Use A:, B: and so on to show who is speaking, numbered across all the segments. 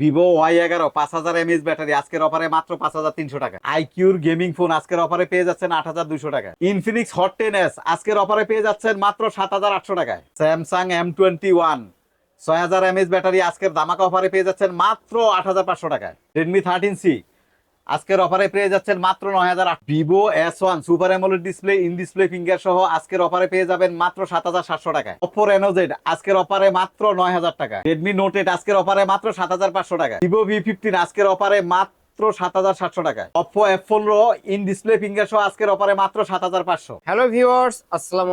A: Vivo Y এগারো, পাঁচ হাজার এমএস ব্যাটারি, আজকের অফারে মাত্র পাঁচ হাজার তিনশো টাকা। আইকিউর গেমিং ফোন আজকের অফারে পেয়ে যাচ্ছেন আট হাজার দুশো টাকা। ইনফিনিক্স হট টেন এস আজকের অফারে পেয়ে যাচ্ছেন মাত্র সাত হাজার আটশো টাকায়। স্যামসাং এম টোয়েন্টি ওয়ান ছয় হাজার এমএস ব্যাটারি আজকের দামাকা অফারে পেয়ে যাচ্ছেন মাত্র আট হাজার পাঁচশো টাকায়। রেডমি থার্টিন সি আজকের অফারে পেয়ে যাচ্ছেন মাত্র নয় হাজার Vivo S one super AMOLED display, in display, finger সহ আজকের অফারে পেয়ে যাবেন মাত্র সাত হাজার সাতশো টাকায়। অপো রেনো জেড আজকের অফারে মাত্র নয় হাজার টাকা রেডমি নোট এইট আজকের অফারে মাত্র সাত হাজার পাঁচশো টাকা ভিভো ভি ফিফটিন আজকের অফারে মাত্র সাত হাজার সাতশো টাকায়। অপো এফ পনেরো ইন ডিসপ্লে ফিঙ্গার সহ আজকের অফারে মাত্র সাত হাজার পাঁচশো।
B: হ্যালো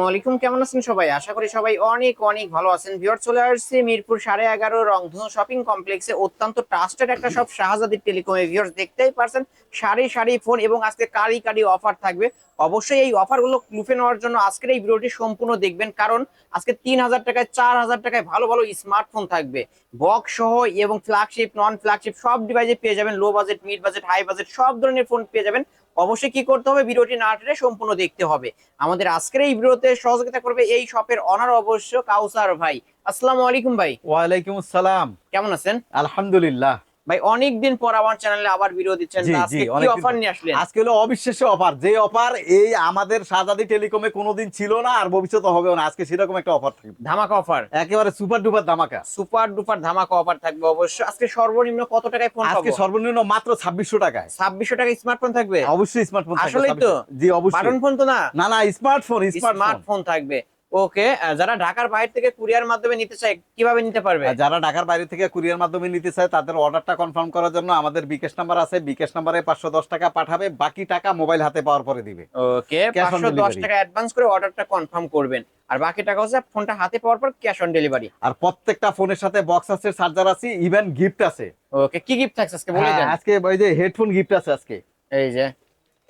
B: আলাইকুম। কেমন আছেন সবাই? আশা করি সবাই অনেক অনেক ভালো আছেন। চলে আসছে মিরপুর সাড়ে এগারো রংধনু শপিং কমপ্লেক্সে অত্যন্ত ট্রাস্টেড একটা সব শাহজাদি টেলিকমে দেখতেই পারছেন সারি সারি ফোন এবং আজকে কারি কারি অফার থাকবে। অবশ্যই এই অফারগুলো লুফে নেওয়ার জন্য আজকের এই ভিডিওটি সম্পূর্ণ দেখবেন। কারণ আজকে তিন হাজার টাকায়, চার হাজার টাকায় ভালো ভালো স্মার্টফোন থাকবে। বক্স সহ এবং ফ্ল্যাগশিপ নন ফ্ল্যাগশিপ সব ডিভাইসে পেয়ে যাবেন। Low budget mid budget high budget সব ধরনের ফোন পেয়ে যাবেন। অবশ্যই কি করতে হবে? ভিডিওটি না টেনে সম্পূর্ণ দেখতে হবে। আমাদের আজকের এই ভিডিওতে সহযোগিতা করবে এই শপের অনার অবশ্য কাউসার ভাই। আসসালামু আলাইকুম ভাই।
A: ওয়ালাইকুম আসসালাম।
B: কেমন আছেন?
A: আলহামদুলিল্লাহ।
B: ভাই অনেকদিন পর আমার চ্যানেলে আবার ভিডিও দিচ্ছেন। আজকে কি অফার নিয়ে আসলেন?
A: আজকে হলো অবিশ্বাস্য অফার যে অফার এই আমাদের শাহজাদি টেলিকমে কোনোদিন ছিল না আর ভবিষ্যতে হবে না। আজকে সেরকম একটা অফার থাকবে।
B: ধামাকা অফার
A: একেবারে সুপার ডুপার ধামাকা।
B: সুপার ডুপার ধামাকা অফার থাকবে অবশ্যই। আজকে সর্বনিম্ন কত টাকায় ফোন
A: আজকে সর্বনিম্ন মাত্র ছাব্বিশশো টাকায়।
B: ছাব্বিশশো টাকা স্মার্টফোন থাকবে?
A: অবশ্যই স্মার্টফোন
B: আসলেই তো?
A: জি অবশ্যই।
B: বাটন ফোন তো না?
A: না না স্মার্টফোন স্মার্টফোন
B: স্মার্টফোন থাকবে। ওকে যারা ঢাকার বাইরে থেকে কুরিয়ার মাধ্যমে নিতে চায় কীভাবে নিতে পারবে?
A: যারা ঢাকার বাইরে থেকে কুরিয়ার মাধ্যমে নিতে চায় তাদের অর্ডারটা কনফার্ম করার জন্য আমাদের বিকাশ নাম্বার আছে। বিকাশ নাম্বারে পাঁচশো দশ টাকা পাঠাবে বাকি টাকা মোবাইল হাতে পাওয়ার পরে দিবে।
B: ওকে পাঁচশো দশ টাকা অ্যাডভান্স করে অর্ডারটা কনফার্ম করবেন। আর বাকি টাকা হচ্ছে ফোনটা হাতে পাওয়ার পর ক্যাশ অন ডেলিভারি
A: আর প্রত্যেকটা ফোনের সাথে বক্স আছে চার্জার আছে ইভেন গিফট আছে।
B: ওকে কি গিফট থাকছে আজকে বলে
A: হ্যাঁ,
B: দেন।
A: আজকে ওই যে হেডফোন গিফট আছে আজকে।
B: এই যে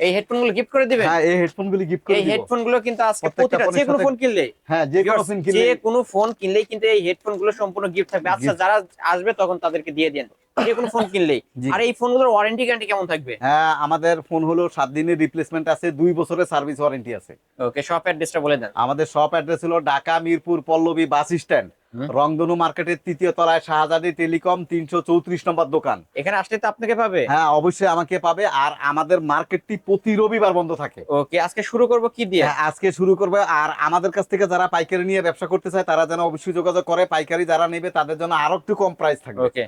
B: এই গিফট করে দিবেন?
A: হ্যাঁ এই গিফট করে
B: এই কিন্তু আজকে প্রতিটা যে কোনো ফোন কিনলে
A: হ্যাঁ যে কোনো ফোন
B: যে কোনো ফোন কিনলেই কিন্তু এই সম্পূর্ণ গিফট থাকবে। আচ্ছা যারা আসবে তখন তাদেরকে দিয়ে দেন। যে কোনো ফোন কিনলেই আর এই ফোনগুলোর ওয়ারেন্টি গ্যারান্টি কেমন থাকবে?
A: হ্যাঁ আমাদের ফোন হলো সাত দিনের রিপ্লেসমেন্ট আছে দুই বছরের সার্ভিস ওয়ারেন্টি আছে।
B: ওকে শপ অ্যাড্রেসটা বলে দেন।
A: আমাদের শপ অ্যাড্রেস হলো ঢাকা মিরপুর পল্লবী বাস স্ট্যান্ড। রংধনু মার্কেটের তৃতীয় তলায় শাহজাদি টেলিকম তিনশো চৌত্রিশ নম্বর দোকান।
B: এখানে আসলে তো আপনাকে পাবে?
A: হ্যাঁ অবশ্যই আমাকে পাবে। আর আমাদের মার্কেটটি প্রতি রবিবার বন্ধ থাকে।
B: ওকে আজকে শুরু করব কি দিয়ে?
A: হ্যাঁ, আজকে শুরু করবে। আর আমাদের কাছ থেকে যারা পাইকারি নিয়ে ব্যবসা করতে চায় তারা যেন অবশ্যই যোগাযোগ করে। পাইকারি যারা নেবে তাদের জন্য আরও একটু কম প্রাইস থাকবে।
B: ওকে।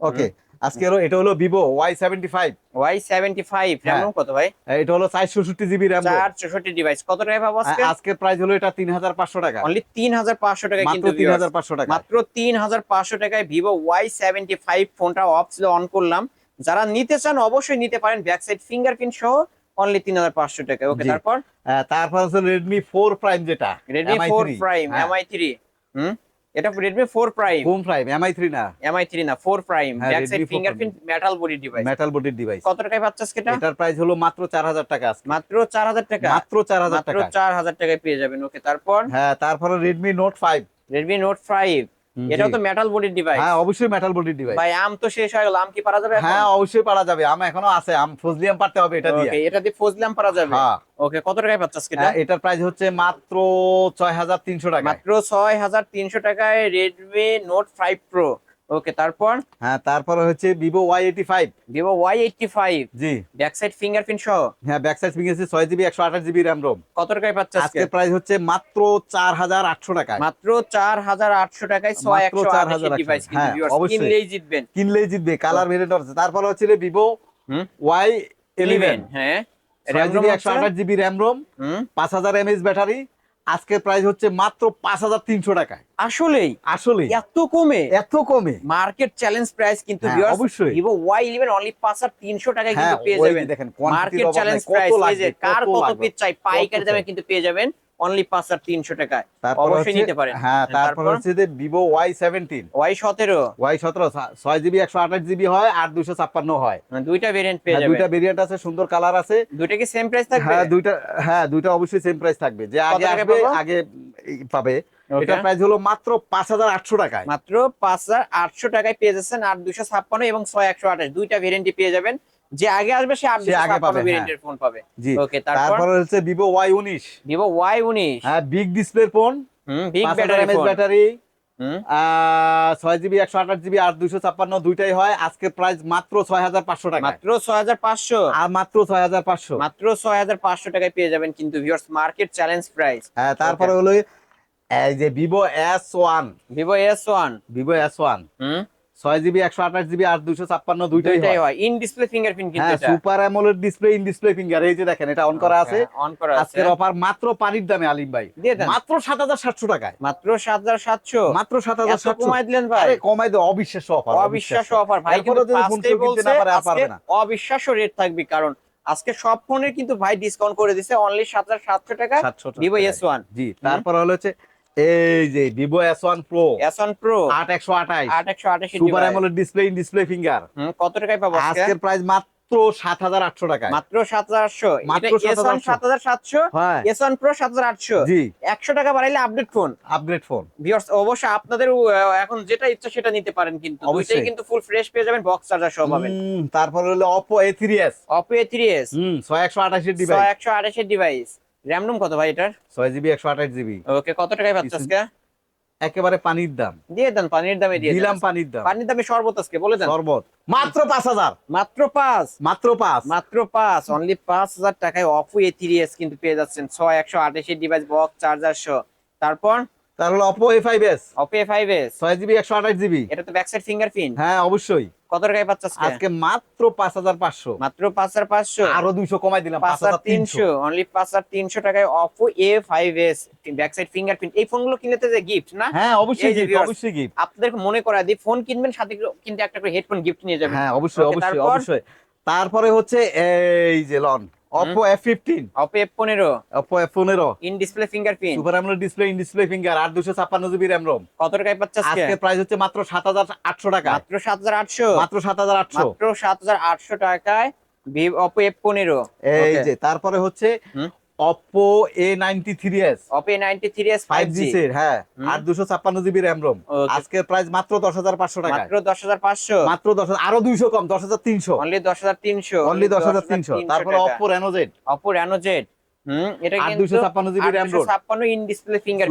A: ওকে আজকে হলো এটা হলো Vivo Y seventy five
B: Y seventy five
A: হ্যাঁ।
B: কত ভাই?
A: এটা হলো চারশো ষষট্টি জিবি র্যাম
B: চার চৌষট্টি ডিভাইস কত টাকায় পাবো
A: আজকের প্রাইস হলো এটা তিন হাজার পাঁচশো টাকা।
B: অনলি তিন হাজার পাঁচশো টাকায় কিন্তু
A: তিন। হাজার পাঁচশো টাকা।
B: মাত্র তিন হাজার পাঁচশো টাকায় ভিভো ওয়াই সেভেন্টি ফাইভ ফোনটা অফ ছিল অন করলাম। যারা নিতে চান অবশ্যই নিতে পারেন ব্যাক সাইড ফিঙ্গারপ্রিন্ট সহ অনলি তিন হাজার পাঁচশো টাকা ওকে তারপর?
A: তারপর হচ্ছে রেডমি ফোর প্রাইম যেটা
B: রেডমি
A: MI3
B: ফোর প্রাইম
A: হ্যাঁ,
B: এমআই থ্রি হুম? এটা রেডমি ফোর Prime
A: কোন Prime MI থ্রি না?
B: MI থ্রি না four prime back fingerprint metal body device
A: metal body device
B: কত টাকায় পাচ্ছেন এটা?
A: এটার প্রাইস হলো মাত্র 4000 টাকা
B: মাত্র চার হাজার টাকা?
A: মাত্র
B: 4000
A: টাকা।
B: চার হাজার টাকায় পেয়ে যাবেন। ওকে তারপর?
A: হ্যাঁ তারপর Redmi Note
B: 5 Redmi Note এটা তো মেটাল বডির ডিভাইস
A: হ্যাঁ অবশ্যই মেটাল বডির ডিভাইস
B: ভাই আম তো শেষ হয়ে গেল আম কি পারা যাবে
A: হ্যাঁ অবশ্যই পারা যাবে আম এখনও আছে আম ফজলি আম পারতে হবে এটা দিয়ে।
B: এটা দিয়ে ফজলি আম পারা যাবে?
A: হ্যাঁ।
B: ওকে কত টাকায় পাচ্ছ আজকে এটা?
A: হ্যাঁ, এটার প্রাইস হচ্ছে মাত্র 6300 টাকা
B: মাত্র 6300 টাকায় Redmi নোট 5 প্রো ওকে তারপর?
A: হ্যাঁ তারপর হচ্ছে Vivo Y eighty five
B: Vivo Y five
A: G.
B: Back side fingerprint সহ?
A: হ্যাঁ ব্যাক সাইড ফিঙ্গার ছয় জিবি একশো আঠাশ জিবি র্যাম রোম
B: কত টাকায় পাচ্ছে আজকে?
A: প্রাইস হচ্ছে মাত্র চার হাজার আটশো টাকায়।
B: মাত্র চার হাজার আটশো টাকায় ছয় একশো
A: 4,800
B: ডিভাইস কিন্তু
A: হ্যাঁ,
B: কিনলেই জিতবেন।
A: কিনলেই জিতবে কালার ভেরিয়েন্ট আছে তারপরে হচ্ছে ভিভো
B: হুম?
A: ওয়াই ইলেভেন
B: হ্যাঁ।
A: ছয়
B: RAM
A: জিবি
B: ROM
A: একশো
B: হচ্ছে?
A: আঠাশ জিবি র্যাম রোম পাঁচ হাজার এমএস ব্যাটারি আজকের প্রাইস হচ্ছে মাত্র পাঁচ হাজার তিনশো টাকায়।
B: আসলেই?
A: আসলে
B: এত কমে?
A: এত কমে।
B: মার্কেট চ্যালেঞ্জ প্রাইস কিন্তু
A: হ্যাঁ, অবশ্যই।
B: ভিভো ওয়াই ইলেভেন অনলি পাঁচ হাজার তিনশো টাকায়
A: হ্যাঁ
B: কিন্তু পেয়ে যাবেন।
A: দেখেন
B: মার্কেট চ্যালেঞ্জ প্রাইস কার
A: কত
B: কত পিস চাই পাইকারি দামে কিন্তু পেয়ে যাবেন। অনলি পাঁচ হাজার তিনশো টাকায়। অবশ্যই নিতে পারেন।
A: হ্যাঁ তারপর? হচ্ছে যে ভিভো ওয়াই সেভেন্টিন
B: ওয়াই সতেরো।
A: ওয়াই সতেরো ছয় জিবি একশো আঠাশ জিবি হয় আর ছাপ্পান্ন হয়।
B: দুইটা ভেরিয়েন্ট পেয়ে
A: হ্যাঁ,
B: যাবেন।
A: দুইটা ভেরিয়েন্ট আছে সুন্দর কালার আছে।
B: দুইটা কি সেম প্রাইস থাকবে?
A: হ্যাঁ দুইটা হ্যাঁ দুইটা অবশ্যই সেম প্রাইস থাকবে। যে আগে আসবে আগে পাবে. এটার প্রাইস হলো মাত্র পাঁচ হাজার আটশো টাকায়।
B: মাত্র পাঁচ হাজার আটশো টাকায় পেয়ে যাচ্ছেন আর দুইশো ছাপ্পান্ন এবং ছয় একশো আঠাশ। দুইটা ভেরিয়েন্টই পেয়ে যাবেন। যে আগে আসবে সে দুশো
A: আগে পাবে, হ্যাঁ।
B: ভেরিয়েন্টের ফোন পাবে।
A: জি
B: ওকে তারপর?
A: হচ্ছে ভিভো ওয়াই উনিশ।
B: ভিভো ওয়াই উনিশ।
A: হ্যাঁ বিগ ডিসপ্লে ফোন
B: হুম বিগ ব্যাটারি ফোন
A: ব্যাটারি ছয় জিবি একশো আঠাশ জিবি আর দুইশো ছাপ্পান্ন দুইটাই হয়। আজকে প্রাইস মাত্র ছয় হাজার পাঁচশো টাকা
B: মাত্র ছয় হাজার পাঁচশো?
A: আর মাত্র ছয় হাজার পাঁচশো।
B: মাত্র ছয় হাজার পাঁচশো টাকায় পেয়ে যাবেন কিন্তু ভিউয়ার্স মার্কেট চ্যালেঞ্জ প্রাইস
A: হ্যাঁ তারপরে হলো এই যে Vivo S one
B: Vivo S one
A: Vivo S one
B: হুম।
A: ছয় জিবি একশো আঠাশ জিবি আর দুইশো ছাপ্পান্ন দুইটাই হয়।
B: ইন ডিসপ্লে ফিঙ্গারপ্রিন্ট
A: হ্যাঁ super AMOLED display in display finger এই যে দেখেন এটা অন করা আছে।
B: অন করা আছে।
A: আজকের অফার মাত্র পানির দামে আলিম ভাই। মাত্র সাত হাজার সাতশো টাকায়।
B: মাত্র সাত হাজার সাতশো।
A: মাত্র সাত হাজার সাতশো।
B: কমাই দিলেন ভাই।
A: কমাই দে অবিশ্বাস্য অফার
B: অবিশ্বাস্য অফার ভাই কিন্তু। অবিশ্বাস্য রেট থাকবে কারণ আজকে সব ফোনের কিন্তু ভাই ডিসকাউন্ট করে দিছে অনলি সাত হাজার সাতশো টাকা ভিভো এস ওয়ান
A: জি তারপর হলো হচ্ছে এই যে Vivo S one pro
B: S one pro
A: আট একশো আঠাশ।
B: আট একশো আঠাশি
A: super AMOLED display in display finger
B: কত টাকায় পাবো আজকে?
A: আজকের প্রাইস মাত্র সাত হাজার আটশো
B: মাত্র সাত হাজার আটশো।
A: মাত্র
B: এস ওয়ান
A: 7,800
B: সাত হাজার সাতশো এস ওয়ান প্রো সাত হাজার আটশো।
A: জি।
B: একশো টাকা বাড়াইলে update phone
A: upgrade phone
B: viewers অবশ্যই আপনাদের এখন যেটা ইচ্ছা সেটা নিতে পারেন কিন্তু।
A: অবশ্যই।
B: কিন্তু ফুল ফ্রেশ পেয়ে যাবেন বক্স চার্জার সহ পাবেন।
A: তারপর হলো Oppo A three S
B: Oppo A three S
A: ছয় একশো আঠাশের ডিভাইস
B: একশো আঠাশের ডিভাইস র্যাম রুম কত ভাই এটার?
A: ছয় জিবি একশো আঠাশ জিবি
B: ওকে কত টাকায় পাচ্ছ আজকে?
A: একেবারে পানির দাম।
B: দিয়ে দেন পানির দামে দিয়ে
A: দিলাম পানির দাম।
B: পানির দামে শরবত আজকে বলে দেন।
A: শরবত। মাত্র পাঁচ হাজার।
B: মাত্র পাঁচ?
A: মাত্র পাঁচ।
B: মাত্র পাঁচ অনলি পাঁচ হাজার টাকায় অফ এ থ্রি এস কিন্তু পেয়ে যাচ্ছেন। ছয় একশো আঠাশের ডিভাইস বক্স চার্জার সহ তারপর?
A: তার হলো এস ছয় জিবি একশো আঠাশ জিবি
B: এটা তো ব্যাক সাইড ফিঙ্গারপ্রিন্ট
A: হ্যাঁ অবশ্যই।
B: কত টাকায় পাচ্ছ আজকে?
A: মাত্র পাঁচ হাজার পাঁচশো।
B: মাত্র পাঁচ হাজার পাঁচশো।
A: আরও দুইশো কমাই দিলাম
B: পাঁচ হাজার তিনশো। অনলি পাঁচ হাজার তিনশো টাকায় Oppo A five S back side fingerprint এই ফোনগুলো কিনতে যে গিফট না?
A: হ্যাঁ অবশ্যই গিফট অবশ্যই গিফট
B: আপনাদের মনে করা দিই ফোন কিনবেন সাথে কিন্তু একটা করে হেডফোন গিফট নিয়ে যাবেন।
A: হ্যাঁ অবশ্যই অবশ্যই অবশ্যই। তারপরে হচ্ছে এই যে লন। অপো এফ
B: পনেরো।
A: অপো এফ পনেরো।
B: In display fingerprint
A: super AMOLED display in display finger আর দুশো ছাপ্পান্ন জিবি র্যাম রোম
B: কত টাকায় পাচ্ছেন আজকে?
A: আজকে প্রাইস হচ্ছে মাত্র সাত হাজার আটশো টাকা।
B: মাত্র সাত হাজার আটশো।
A: মাত্র সাত হাজার আটশো।
B: মাত্র সাত হাজার আটশো টাকায় অপো এফ পনেরো।
A: এই যে তারপরে হচ্ছে
B: হুম।
A: Oppo A ninety three S
B: Oppo ninety three
A: five
B: five
A: G
B: G
A: হ্যাঁ। আর দুশো ছাপ্পান্ন জিবি র্যাম রোম আজকের প্রাইস মাত্র দশ হাজার পাঁচশো টাকা
B: মাত্র দশ হাজার পাঁচশো।
A: মাত্র দশ হাজার আরও দুইশো কম দশ হাজার তিনশো।
B: অনলি দশ হাজার তিনশো।
A: অনলি দশ হাজার তিনশো। তারপরে Oppo Reno Z
B: Oppo Reno Z হুম এটা কিন্তু
A: 256 GB RAM
B: 256 display
A: finger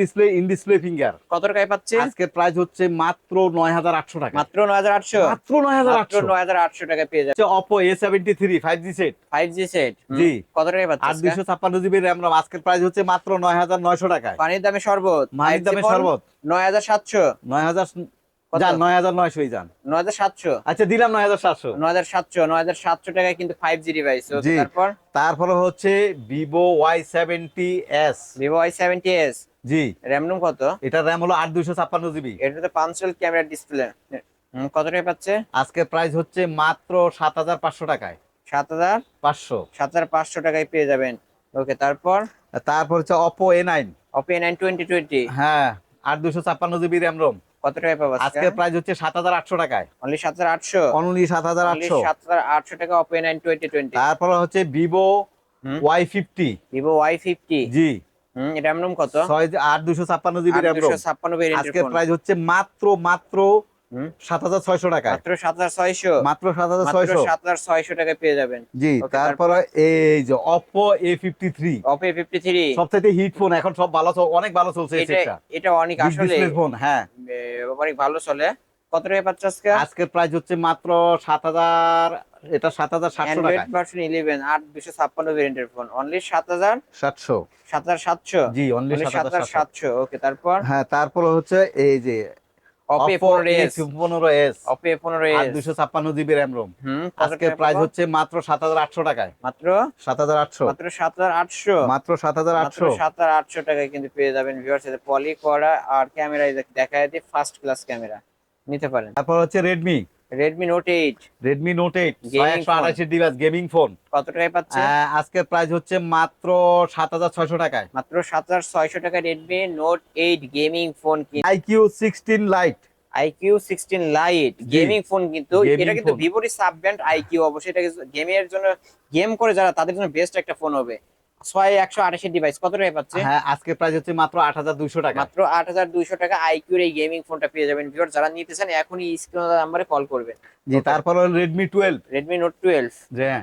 A: display in display finger
B: কত টাকায় পাচ্ছে?
A: আজকে প্রাইস হচ্ছে মাত্র 9800 টাকা।
B: মাত্র 9800
A: মাত্র
B: 9800 9800 টাকা পেয়ে
A: যাচ্ছে। Oppo A73 5G set
B: 5G set
A: জি।
B: কত টাকায় পাচ্ছে
A: 256 জিবি র‍্যাম রম প্রাইস হচ্ছে মাত্র 9900 টাকা
B: পানির দামে শরবত।
A: পানির দামে শরবত। 9700
B: 9700
A: যান নয় হাজার নয়শোই যান।
B: নয় হাজার সাতশো।
A: আচ্ছা দিলাম নয় হাজার সাতশো।
B: নয় হাজার সাতশো নয় হাজার সাতশো টাকায় কিন্তু ফাইভ জি। ডিভাইস তারপর?
A: তারপরে হচ্ছে Vivo Y seventy S
B: Vivo Y seventy S
A: জি।
B: র্যাম রুম কত?
A: এটার র্যাম হলো আট দুইশো ছাপ্পান্ন জিবি
B: এটাতে পাঁচশোল ক্যামেরা ডিসপ্লে কত পাচ্ছে?
A: আজকের প্রাইস হচ্ছে মাত্র সাত হাজার পাঁচশো টাকায়।
B: সাত হাজার
A: পাঁচশো।
B: সাত হাজার পাঁচশো টাকায় পেয়ে যাবেন। ওকে তারপর?
A: তারপর হচ্ছে Oppo A nine
B: Oppo nine twenty twenty
A: হ্যাঁ আট দুশো ছাপ্পান্ন জিবি র্যাম রোম
B: কত টাকায় পাবো আজকে?
A: প্রাইস হচ্ছে সাত হাজার আটশো টাকায়।
B: অনলি সাত হাজার আটশো?
A: অনলি সাত হাজার
B: অনলি
A: আটশো
B: সাত হাজার আটশো টাকা Oppo নাইন টোয়েন্টি
A: তারপর হচ্ছে ফিফটি
B: ভিভো ওয়াই ফিফটি
A: জি।
B: হুম র্যাম রুম কত?
A: ছয় আট দুশো ছাপ্পান্ন জিবি র্যাম রোম
B: দুশো ছাপ্পান্ন
A: আজকের প্রাইস হচ্ছে মাত্র মাত্র। সাত হাজার ছয়শো টাকায়।
B: মাত্র সাত হাজার ছয়শো।
A: মাত্র সাত হাজার ছয়শো।
B: সাত হাজার ছয়শো টাকায় পেয়ে যাবেন।
A: জি তারপরে এই যে Oppo A fifty three
B: Oppo fifty three
A: সবথেকে হিট ফোন এখন সব ভালো অনেক ভালো চলছে
B: এটা অনেক আসলে
A: ফোন হ্যাঁ।
B: অনেক ভালো চলে। কত টাকায় পাচ্ছে আজকে?
A: আজকের প্রাইস হচ্ছে মাত্র সাত হাজার এটা সাত হাজার সাতশো
B: অ্যান্ড্রয়েড
A: টাকা
B: ভার্সন ইলেভেন আট দুশো ছাপ্পান্ন ভেরিয়েন্টের ফোন অনলি সাত হাজার
A: সাতশো।
B: সাত হাজার সাতশো?
A: জি অনলি সাত হাজার সাতশো।
B: সাতশো। ওকে তারপর?
A: হ্যাঁ তারপরে হচ্ছে এই যে
B: টাকায়
A: প্রাইস হচ্ছে মাত্র সাত হাজার আটশো টাকায়।
B: মাত্র?
A: সাত হাজার আটশো।
B: মাত্র সাত হাজার আটশো?
A: মাত্র সাত হাজার আটশো।
B: সাত হাজার আটশো টাকায় কিন্তু পেয়ে যাবেন ভিউয়ার্স পলি করা আর ক্যামেরা দেখা ফার্স্ট ক্লাস ক্যামেরা নিতে পারেন।
A: তারপর হচ্ছে Redmi
B: Redmi note eight Gaming
A: একশো
B: phone।
A: আঠাশের ডিভাইস গেমিং ফোন
B: কত টাকায় পাচ্ছে
A: আজকের প্রাইস হচ্ছে মাত্র সাত হাজার ছয়শো টাকায়
B: মাত্র সাত হাজার ছয়শো টাকা Redmi note eight gaming phone
A: iQOO sixteen lite
B: iQOO sixteen lite
A: জি।
B: গেমিং ফোন কিন্তু এটা কিন্তু
A: phone।
B: ভিভোর সাব ব্র্যান্ড আইকিউ অবশ্যই এটা গেমের জন্য গেম করে যারা তাদের জন্য বেস্ট একটা ফোন হবে ছয় একশো আঠাশের ডিভাইস কত পাচ্ছে?
A: হ্যাঁ প্রাইস হচ্ছে মাত্র আট হাজার দুইশো টাকা।
B: মাত্র আট হাজার দুইশো টাকা আইকিউর এই গেমিং ফোনটা পেয়ে যাবেন ভিউয়ার যারা নিতে চান এখনই স্ক্রিন নাম্বারে কল করবেন।
A: জি তারপর হলো Redmi twelve
B: Redmi note twelve
A: হ্যাঁ।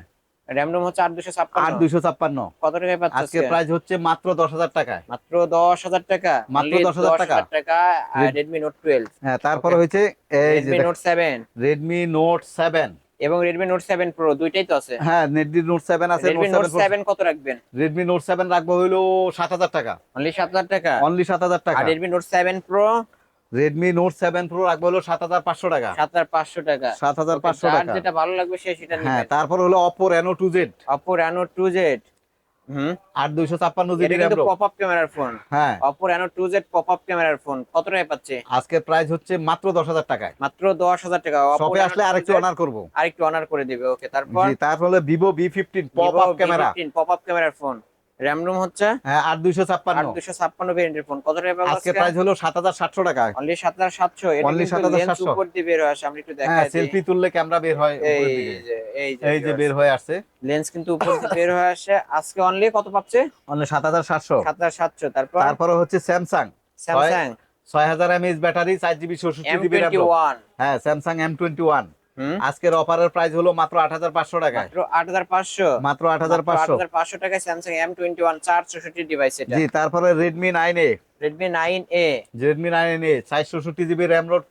B: র্যাম রোম হচ্ছে আট দুশো
A: আট
B: ছাপ্পান্ন
A: ছাপ্পান্ন।
B: কত টাকায় পাচ্ছে
A: আজকের প্রাইস হচ্ছে মাত্র দশ হাজার টাকায়
B: মাত্র দশ হাজার টাকা।
A: মাত্র
B: Only
A: 10,000 টাকা।
B: টাকা রেডমি নোট টুয়েলভ
A: হ্যাঁ তারপরে
B: Okay.
A: হয়েছে
B: Redmi note seven
A: Redmi note seven
B: এবং Redmi Note 7 Pro দুইটাই তো আছে
A: হ্যাঁ Redmi Note 7 আছে
B: Redmi Note 7 কত রাখবেন
A: Redmi Note 7 রাখব হলো 7000 টাকা
B: অনলি 7000 টাকা
A: অনলি 7000 টাকা
B: আর Redmi Note 7 Pro
A: Redmi Note 7 Pro রাখব হলো 7500 টাকা
B: 7500 টাকা 7500
A: টাকা
B: যেটা ভালো লাগবে সে সেটা নেবেন হ্যাঁ
A: তারপর হলো Oppo
B: Reno 2Z Oppo Reno 2Z
A: আর দুইশো ছাপ্পান্ন জিবি
B: পপ আপ ক্যামেরার ফোন
A: হ্যাঁ।
B: Oppo Reno two Z pop up ক্যামেরার ফোন কত টাকায় পাচ্ছে?
A: আজকে প্রাইস হচ্ছে মাত্র দশ হাজার টাকায়।
B: মাত্র দশ হাজার টাকা।
A: সবে আসলে আরেকটু অনার করব।
B: আরেকটু অনার করে দিবে ওকে তারপর?
A: তারপর হলো Vivo V fifteen pop up camera.
B: Pop up ক্যামেরার ফোন র্যাম রোম হচ্ছে?
A: হ্যাঁ আট দুইশো ছাপ্পান্ন।
B: আট দুশো ছাপ্পান্ন ভেরিয়েন্টের ফোন কত টাকা
A: আজকের প্রাইস হলো সাত হাজার সাতশো টাকা।
B: অনলি সাত হাজার সাতশো।
A: Only 7,700
B: উপর দিয়ে বের হয় আসে আমরা একটু
A: হ্যাঁ
B: দেখাই।
A: সেলফি তুললে ক্যামেরা বের হয়
B: এই। যে
A: বের হয়ে আসছে।
B: লেন্স কিন্তু উপর দিয়ে বের হয়ে আসে। আজকে অনলি কত পাচ্ছে?
A: অনলি সাত হাজার সাতশো।
B: সাত হাজার সাতশো। তারপর?
A: তারপরে হচ্ছে স্যামসাং
B: স্যামসাং
A: ছয় হাজার এমএইচ ব্যাটারি চার জিবি জিবি হ্যাঁ স্যামসাং এম টোয়েন্টি ওয়ান আজকের অফারের প্রাইস হলো মাত্র আট হাজার পাঁচশো
B: মাত্র আট হাজার পাঁচশো?
A: মাত্র আট হাজার পাঁচশো।
B: হাজার পাঁচশো টাকায় স্যামসাং এম টোয়েন্টি ওয়ান চার চৌষট্টি ডিভাইস
A: জি তারপরে Redmi nine A
B: Redmi nine A
A: Redmi nine A চার চৌষট্টি জিবি র্যাম রোড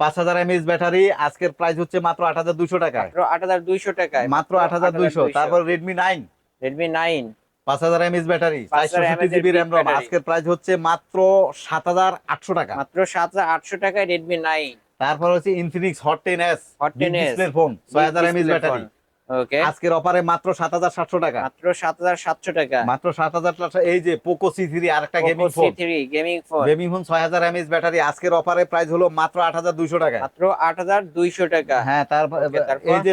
A: পাঁচ হাজার এমএইচ ব্যাটারি আজকের প্রাইস হচ্ছে মাত্র আট হাজার দুশো
B: মাত্র আট হাজার দুইশো টাকায়।
A: মাত্র আট হাজার দুইশো তারপর রেডমি নাইন
B: রেডমি নাইন
A: পাঁচ হাজার এমএইচ ব্যাটারি চার
B: 5000
A: চৌষট্টি
B: mAh
A: GB RAM ROM
B: battery।
A: আজকের প্রাইস হচ্ছে মাত্র সাত হাজার আটশো টাকা।
B: মাত্র সাত হাজার আটশো টাকায় রেডমি নাইন
A: তারপর হচ্ছে Infinix hot ten S
B: hot ten S
A: phone ছয় হাজার এমএস ব্যাটারি
B: ওকে
A: আজকের অফারে মাত্র সাত হাজার সাতশো টাকা।
B: মাত্র সাত হাজার সাতশো টাকা।
A: মাত্র এই যে আরেকটা gaming phone
B: gaming phone
A: gaming phone battery. আজকের অফারে প্রাইস হলো মাত্র আট হাজার দুইশো টাকা।
B: মাত্র আট হাজার দুইশো টাকা।
A: হ্যাঁ তারপর? এই যে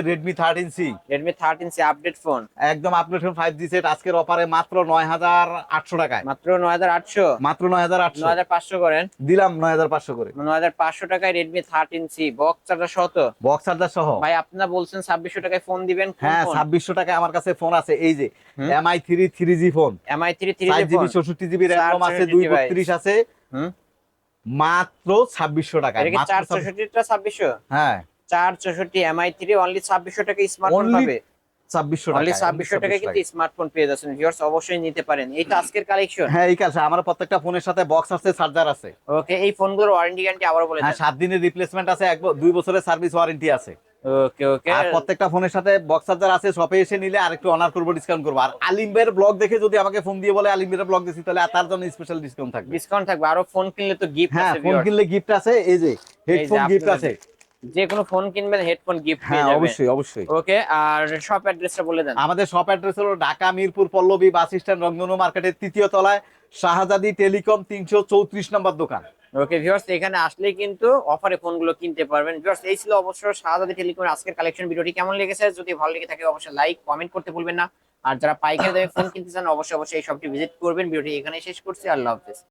A: C
B: Redmi thirteen C update phone
A: একদম আপডেট ফাইভ জি সেট আজকের অফারে মাত্র নয় হাজার আটশো টাকায়।
B: মাত্র নয় হাজার আটশো।
A: মাত্র নয় হাজার আটশো।
B: নয় হাজার পাঁচশো করেন।
A: দিলাম নয় হাজার পাঁচশো করে।
B: নয় হাজার পাঁচশো টাকায় Redmi thirteen C box charger শত
A: বক্স চার্জার সহ।
B: ভাই আপনারা বলছেন ছাব্বিশশো টাকায় ফোন দিবেন?
A: হ্যাঁ ছাব্বিশশো টাকায় আমার কাছে ফোন আছে। এই যে ফোন।
B: থ্রি
A: চার জিবি আছে
B: 464
A: দুই বত্রিশ আছে। মাত্র ছাব্বিশশো টাকা
B: চৌষট্টিটা ছাব্বিশশো?
A: হ্যাঁ।
B: অনলি টাকা স্মার্টফোন পাবে।
A: ছাব্বিশশো
B: অনলি
A: টাকা
B: ছাব্বিশশো টাকা কিন্তু স্মার্টফোন পেয়ে যাচ্ছেন ভিউয়ার্স অবশ্যই নিতে পারেন। এইটা আজকের কালেকশন
A: হ্যাঁ এই আমার প্রত্যেকটা ফোনের সাথে বক্স আছে চার্জার আছে।
B: ওকে এই ফোনগুলোর ওয়ারেন্টি গ্যারান্টি আবার বলে
A: হ্যাঁ
B: দেন।
A: সাত দিনের রিপ্লেসমেন্ট আছে এক ব- দুই বছরের সার্ভিস ওয়ারেন্টি আছে।
B: ওকে ওকে।
A: আর প্রত্যেকটা ফোনের সাথে বক্স চার্জার আছে শপে এসে নিলে আরেকটু অনার করব ডিসকাউন্ট করব। আর আলিম ভাইয়ের ব্লগ দেখে যদি আমাকে ফোন দিয়ে বলে আলিম ভাইয়ের ব্লগ দিছি তাহলে তার জন্য স্পেশাল ডিসকাউন্ট থাকবে।
B: ডিসকাউন্ট থাকবে। আরও ফোন কিনলে তো গিফট
A: হ্যাঁ ফোন কিনলে গিফট আছে এই যে হেডফোন গিফট আছে।
B: যে কোনো ফোন কিনবেন হেডফোন গিফট পেয়ে
A: হ্যাঁ
B: যাবেন।
A: অবশ্যই অবশ্যই।
B: ওকে আর শপ অ্যাড্রেসটা বলে দেন।
A: আমাদের শপ অ্যাড্রেস হলো ঢাকা মিরপুর পল্লবী বাস স্ট্যান্ড রংধনু মার্কেটের তৃতীয় তলায় শাহজাদি টেলিকম তিনশো চৌত্রিশ নম্বর দোকান।
B: ওকে ভিউয়ার্স এখানে আসলে কিন্তু অফারে ফোনগুলো কিনতে পারবেন। ভিউয়ার্স এই ছিল অবশ্য শাহজাদি টেলিকমের আজকের কালেকশন ভিডিওটি। কেমন লেগেছে? যদি ভালো লেগে থাকে, অবশ্যই লাইক কমেন্ট করতে ভুলবেন না। আর যারা পাইকারি দামে ফোন কিনতে চান, অবশ্যই অবশ্যই এই শপটি ভিজিট করবেন। ভিডিওটি এখানে শেষ করছি। আল্লাহ হাফেজ